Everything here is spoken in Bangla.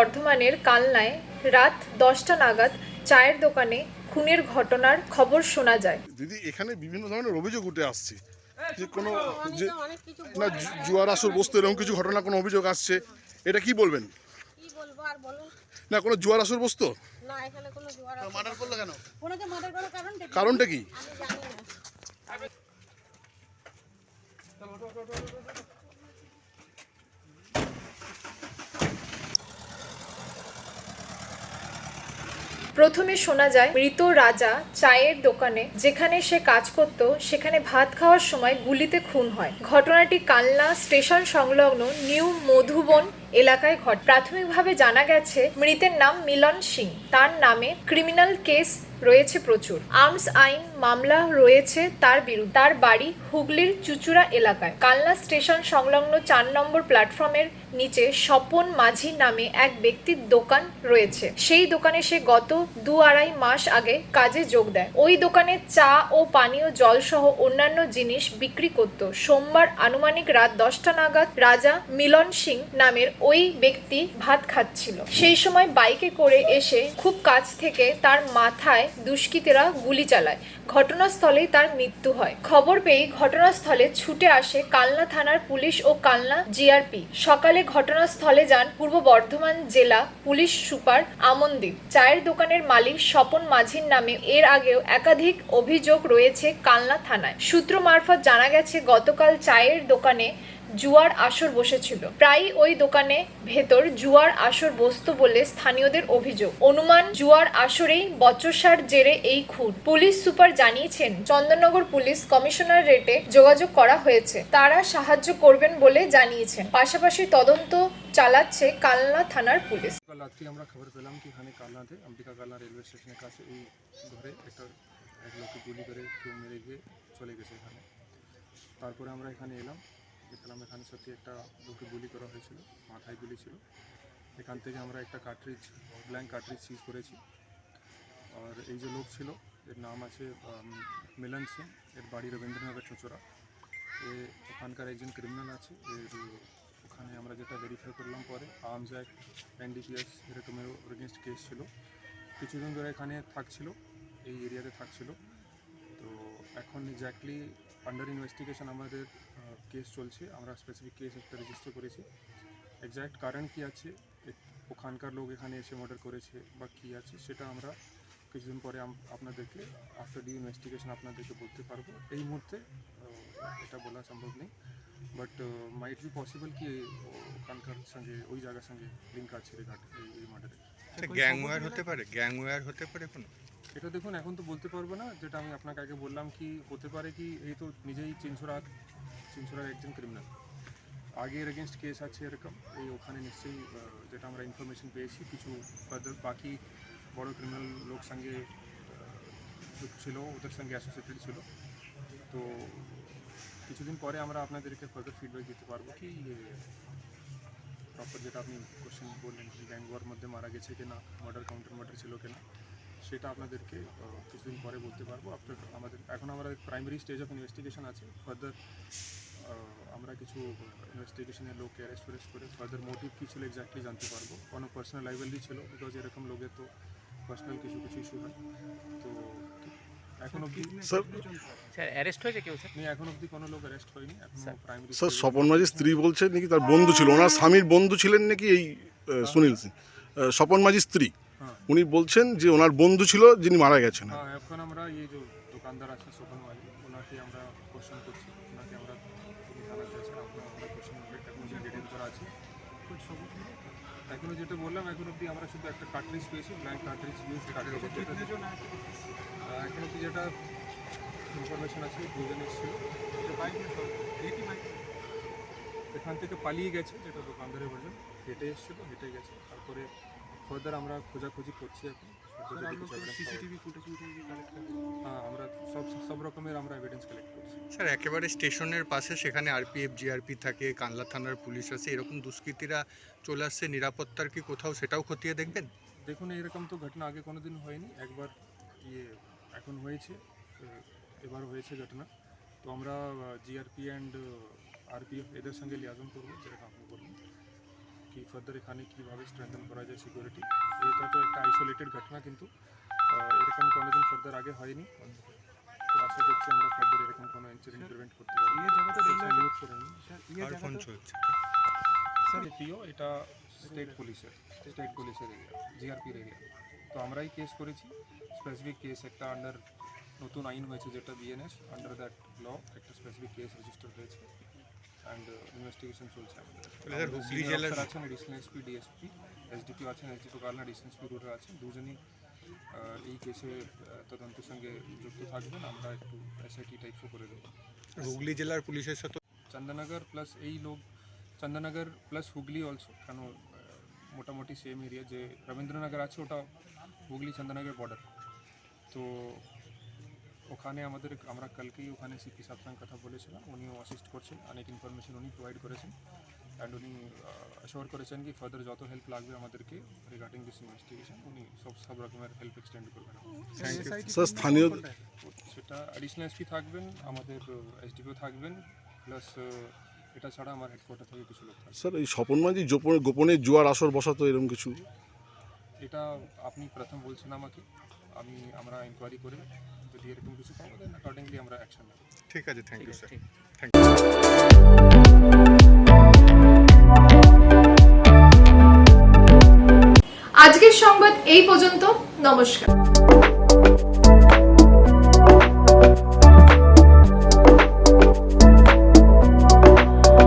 বর্ধমানের কালনায় রাত দশটা নাগাদ চায়ের দোকানে খুনের ঘটনার খবর শোনা যায়। দিদি এখানে বিভিন্ন ধরনের অভিযোগ উঠে আসছে। যে কোনো যে না জুয়ার আসর বস্তু এরকম কিছু ঘটনা কোনো অভিযোগ আসছে? এটা কি বলবেন? কি বলব আর বলুন। না কোনো জুয়ার আসর বস্তু? না এখানে কোনো জোয়ার আছে মার্ডার করল কেন ওনাকে মার্ডার করার কারণ কারণটা কি আমি জানি না প্রথমে শোনা যায়, মৃত রাজা চায়ের দোকানে যেখানে সে কাজ করত, সেখানে ভাত খাওয়ার সময় গুলিতে খুন হয়। ঘটনাটি কালনা স্টেশন সংলগ্ন নিউ মধুবন এলাকায় ঘট, প্রাথমিকভাবে জানা গেছে মৃতের নাম মিলন সিং। তার নামে ক্রিমিনাল কেস রয়েছে প্রচুর। আর্মস আইন মামলা রয়েছে তার বিরুদ্ধে। তার বাড়ি হুগলির চুচুড়া এলাকায়। কালনা স্টেশন সংলগ্ন চার নম্বর প্ল্যাটফর্মের নিচে স্বপন মাঝি নামে এক ব্যক্তির দোকান রয়েছে। সেই দোকানে সে গত দু আড়াই মাস আগে কাজে যোগ দেয়। ওই দোকানে চা ও পানীয় জল সহ অন্যান্য জিনিস বিক্রি করত। সোমবার আনুমানিক রাত দশটা নাগাদ রাজা মিলন সিং নামের ওই ব্যক্তি ভাত খাচ্ছিল। সেই সময় বাইকে করে এসে খুব কাছ থেকে তার মাথায় দুষ্কৃতীরা গুলি চালায়। ঘটনাস্থলেই তার মৃত্যু হয়। খবর পেয়ে ঘটনাস্থলে ছুটে আসে কালনা থানার পুলিশ ও কালনা জিআরপি। সকালে ঘটনাস্থলে যান পূর্ব বর্ধমান জেলা পুলিশ সুপার আমনদীপ। চায়ের দোকানের মালিক স্বপন মাঝির নামে এর আগেও একাধিক অভিযোগ রয়েছে কালনা থানায়। সূত্র মারফত জানা গেছে, গতকাল চায়ের দোকানে জুয়ার আসর বসেছিল। প্রায় ওই দোকানে ভেতর জুয়ার আসর বসতো বলে স্থানীয়দের অভিযোগ। অনুমান, জুয়ার আসরেই বচসার জেরে এই খুন। পুলিশ সুপার জানিয়েছেন, চন্দননগর পুলিশ কমিশনার রেটে যোগাযোগ করা হয়েছে। তারা সাহায্য করবেন বলে জানিয়েছেন। পাশাপাশি তদন্ত চালাচ্ছে কালনা থানার পুলিশ। রাত্রি আমরা খবর পেলাম কি এখানে কালনাতে, অম্বিকা কালনা রেলওয়ে স্টেশনের কাছে এই ঘরে একটা, এক গুলি করে কেউ মেরে গিয়ে চলে গেছে এখানে। তারপরে আমরা এখানে এলাম। দেখলাম এখানে, সত্যি একটা লোককে গুলি করা হয়েছিল, মাথায় গুলি ছিল। এখান থেকে আমরা একটা কার্ট্রিজ ব্ল্যাঙ্ক কার্ট্রিজ সিজ করেছি। আর এই যে লোক ছিল, এর নাম আছে মিলন সিং, এর বাড়ি রবীন্দ্রনগর চুচুড়া। এ ওখানকার একজন ক্রিমিনাল আছে, এর ওখানে আমরা যেটা ভেরিফাই করলাম পরে আর্মস অ্যাক্ট এনডিপিএস এরকমের এগেনস্ট কেস ছিল। কিছুদিন ধরে এখানে থাকছিল, এই এরিয়াতে থাকছিল। তো এখন এক্স্যাক্টলি আন্ডার ইনভেস্টিগেশন আমাদের কেস চলছে। আমরা স্পেসিফিক কেস একটা রেজিস্টার করেছি। এক্স্যাক্ট কারণ কী আছে? ওখানকার লোক এখানে এসে মার্ডার করেছে বা কী আছে, সেটা আমরা কিছুদিন পরে আপনাদেরকে আফটার ডি ইনভেস্টিগেশন আপনাদেরকে বলতে পারব। এই মুহূর্তে এটা বলা সম্ভব নেই। বাট মাইট বি পসিবল কি ওখানকার সঙ্গে ওই জায়গার সঙ্গে লিঙ্ক আছে এই ঘাট- এই- মার্ডারে গ্যাংওয়ার হতে পারে? গ্যাংওয়ার হতে পারে কোনো? এটা দেখুন এখন তো বলতে পারব না। যেটা আমি আপনাকে আগে বললাম কি হতে পারে কি এই তো নিজেই চিনছড়া চিনছড়ার একজন ক্রিমিনাল আগের এগেনস্ট কেস আছে এরকম। এই ওখানে নিশ্চয়ই যেটা আমরা ইনফরমেশন পেয়েছি কিছু ফার্দার বাকি বড় ক্রিমিনাল লোক সঙ্গে ছিল, ওদের সঙ্গে অ্যাসোসিয়েটেড ছিল। তো কিছুদিন পরে আমরা আপনাদেরকে ফার্দার ফিডব্যাক দিতে পারব কি প্রপার যেটা আপনি কোশ্চেন বললেন কি গ্যাং মধ্যে মারা গেছে কিনা মার্ডার কাউন্টার মার্ডার ছিল কিনা, সেটা আপনাদেরকে কিছুদিন পরে বলতে পারব। আফটার আমাদের, এখন আমাদের প্রাইমারি স্টেজ অফ ইনভেস্টিগেশন আছে। ফার্দার আমরা কিছু ইনভেস্টিগেশনের লোককে অ্যারেস্ট ফ্যারেস্ট করে ফার্দার মোটিভ কী ছিল এক্স্যাক্টলি জানতে পারব। কোনো পার্সোনাল লাইবেলি ছিল বিকজ এরকম লোকের তো পার্সোনাল কিছু কিছু ইস্যু হয়। তো এখন অবধি স্যার স্যার অ্যারেস্ট হয়েছে কেউ স্যার? এখন অবধি কোনো লোক অ্যারেস্ট হয়নি প্রাইমারি স্যার। স্বপন মাঝির স্ত্রী বলছে নাকি তার বন্ধু ছিল? ওনার স্বামীর বন্ধু ছিলেন নাকি এই সুনীল সিং? স্বপন মাঝির স্ত্রী। হ্যাঁ। উনি বলছেন যে ওনার বন্ধু ছিল যিনি মারা গেছেন। হ্যাঁ এখন আমরা এই যে দোকানদার আছেন শোভন মালিক ওনাকে আমরা কোশ্চেন করছি। ওনাকে আমরা আপনার কোশ্চেন যে করা আছে এখনও যেটা বললাম এখন অব্দি আমরা শুধু একটা কার্ট্রিজ পেয়েছি ব্ল্যাঙ্ক কার্ট্রিজ ইউজ এখন অব্দি যেটা ইনফরমেশন আছে দুজন এসেছিল এখান থেকে পালিয়ে গেছে যেটা দোকানদারের বলছেন হেঁটে এসেছিল হেঁটে গেছে। তারপরে ফার্দার আমরা খোঁজাখুঁজি করছি এখন। হ্যাঁ। আমরা সব সব রকমের আমরা এভিডেন্স কালেক্ট করছি। স্যার একেবারে স্টেশনের পাশে সেখানে আরপিএফ জিআরপি থাকে কানলা থানার পুলিশ আছে এরকম দুষ্কৃতীরা চলে আসছে নিরাপত্তার কি কোথাও সেটাও খতিয়ে দেখবেন? দেখুন এরকম তো ঘটনা আগে কোনো দিন হয়নি একবার ইয়ে এখন হয়েছে এবার হয়েছে ঘটনা। তো আমরা জিআরপি অ্যান্ড আরপিএফ এদের সঙ্গে লিয়াজন করব যেরকম আপনি বললেন কি ফার্দার এখানে কীভাবে স্ট্রেংথেন করা যায় সিকিউরিটি এটা তো একটা আইসোলেটেড ঘটনা কিন্তু এরকম কোনোদিন ফার্দার আগে হয়নি। তো আশা করছি আমরা ফার্দার এরকম কোনো ইনসিডেন্ট প্রিভেন্ট করতে পারি নিয়োগ করে নিই আর ফোন চলছে। স্যার এটিও এটা স্টেট পুলিশের স্টেট পুলিশের এরিয়া জিআরপির এরিয়া তো আমরাই কেস করেছি। স্পেসিফিক কেস একটা আন্ডার নতুন আইন হয়েছে যেটা বিএনএস আন্ডার দ্যাট ল একটা স্পেসিফিক কেস রেজিস্টার হয়েছে। অ্যান্ড ইনভেস্টিগেশন চলছে আমাদের। হুগলি জেলার আছেন এডিশনাল এসপি ডিএসপি এসডিপি আছেন এসডিপি কালনা ডিএসপি রুটে আছেন। দুজনই এই কেসে তদন্তের সঙ্গে যুক্ত থাকবেন। আমরা একটু এসআইটি টাইপসও করে দেবো। হুগলি জেলার পুলিশের সাথে চন্দননগর প্লাস এই লোক চন্দননগর প্লাস হুগলি অলসো কেন মোটামুটি সেম এরিয়া যে রবীন্দ্রনগর আছে ওটা হুগলি চন্দননগর বর্ডার তো ওখানে আমাদের আমরা কালকেই ওখানে সিপি সাহেব সঙ্গে কথা বলেছিলাম উনিও অ্যাসিস্ট করছেন অনেক ইনফরমেশন উনি প্রোভাইড করেছেন। অ্যান্ড উনি অ্যাশোর করেছেন কি ফার্দার যত হেল্প লাগবে আমাদেরকে রিগার্ডিং দিস ইনভেস্টিগেশন উনি সব সব রকমের হেল্প এক্সটেন্ড করবেন স্যার স্থানীয় সেটা অ্যাডিশনাল এসপি থাকবেন আমাদের এসডিপিও থাকবেন প্লাস এটা ছাড়া আমার হেডকোয়ার্টার থেকে কিছু লোক থাকবে। স্যার এই স্বপন মাঝি গোপনে জুয়ার আসর বসাতো এরকম কিছু? এটা আপনি প্রথম বলছেন আমাকে। আমি আমরা ইনকোয়ারি করে যদি এরকম কিছু পাবো দেন অ্যাকর্ডিংলি আমরা অ্যাকশন নেব। ঠিক আছে thank you sir thank you আজকের সংবাদ এই পর্যন্ত। নমস্কার।